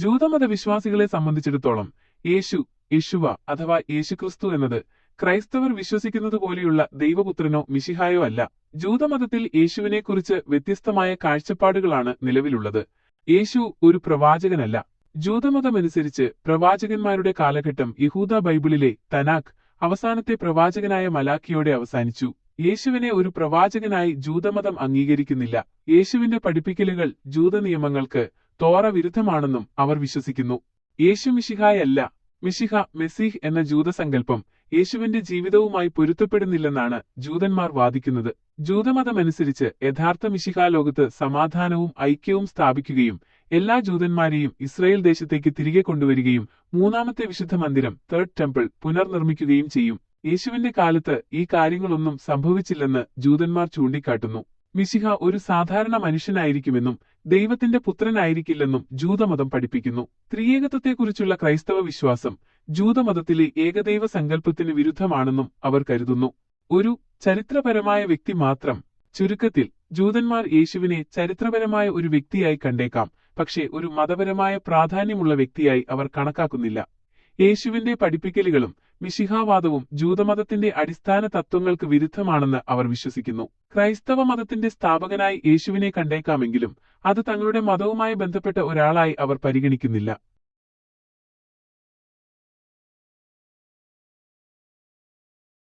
ജൂതമത വിശ്വാസികളെ സംബന്ധിച്ചിടത്തോളം യേശു യേശുവ അഥവാ യേശുക്രിസ്തു എന്നത് ക്രൈസ്തവർ വിശ്വസിക്കുന്നത് പോലെയുള്ള ദൈവപുത്രനോ മിശിഹായോ അല്ല. ജൂതമതത്തിൽ യേശുവിനെക്കുറിച്ച് വ്യത്യസ്തമായ കാഴ്ചപ്പാടുകളാണ് നിലവിലുള്ളത്. യേശു ഒരു പ്രവാചകനല്ല. ജൂതമതമനുസരിച്ച് പ്രവാചകന്മാരുടെ കാലഘട്ടം യഹൂദ ബൈബിളിലെ തനാഖ് അവസാനത്തെ പ്രവാചകനായ മലാഖിയോടെ അവസാനിച്ചു. യേശുവിനെ ഒരു പ്രവാചകനായി ജൂതമതം അംഗീകരിക്കുന്നില്ല. യേശുവിന്റെ പഠിപ്പിക്കലുകൾ ജൂത നിയമങ്ങൾക്ക് തോറ വിരുദ്ധമാണെന്നും അവർ വിശ്വസിക്കുന്നു. യേശു മിശിഹായല്ല മിശിഹ മെസ്സിഹ് എന്ന ജൂതസങ്കല്പം യേശുവിന്റെ ജീവിതവുമായി പൊരുത്തപ്പെടുന്നില്ലെന്നാണ് ജൂതന്മാർ വാദിക്കുന്നത്. ജൂതമതമനുസരിച്ച് യഥാർത്ഥ മിശിഹ ലോകത്ത് സമാധാനവും ഐക്യവും സ്ഥാപിക്കുകയും എല്ലാ ജൂതന്മാരെയും ഇസ്രായേൽ ദേശത്തേക്ക് തിരികെ കൊണ്ടുവരികയും മൂന്നാമത്തെ വിശുദ്ധ മന്ദിരം തേർഡ് ടെമ്പിൾ പുനർനിർമ്മിക്കുകയും ചെയ്യും. യേശുവിന്റെ കാലത്ത് ഈ കാര്യങ്ങളൊന്നും സംഭവിച്ചില്ലെന്ന് ജൂതന്മാർ ചൂണ്ടിക്കാട്ടുന്നു. മിശിഹ ഒരു സാധാരണ മനുഷ്യനായിരിക്കുമെന്നും ദൈവത്തിന്റെ പുത്രനായിരിക്കില്ലെന്നും ജൂതമതം പഠിപ്പിക്കുന്നു. ത്രിയേകത്വത്തെക്കുറിച്ചുള്ള ക്രൈസ്തവ വിശ്വാസം ജൂതമതത്തിലെ ഏകദൈവ സങ്കല്പത്തിന് വിരുദ്ധമാണെന്നും അവർ കരുതുന്നു. ഒരു ചരിത്രപരമായ വ്യക്തി മാത്രം ചുരുക്കത്തിൽ ജൂതന്മാർ യേശുവിനെ ചരിത്രപരമായ ഒരു വ്യക്തിയായി കണ്ടേക്കാം പക്ഷേ ഒരു മതപരമായ പ്രാധാന്യമുള്ള വ്യക്തിയായി അവർ കണക്കാക്കുന്നില്ല. യേശുവിന്റെ പഠിപ്പിക്കലുകളും മിശിഹാവാദവും ജൂതമതത്തിന്റെ അടിസ്ഥാന തത്വങ്ങൾക്ക് വിരുദ്ധമാണെന്ന് അവർ വിശ്വസിക്കുന്നു. ക്രൈസ്തവ മതത്തിന്റെ സ്ഥാപകനായി യേശുവിനെ കണ്ടേക്കാമെങ്കിലും അത് തങ്ങളുടെ മതവുമായി ബന്ധപ്പെട്ട ഒരാളായി അവർ പരിഗണിക്കുന്നില്ല.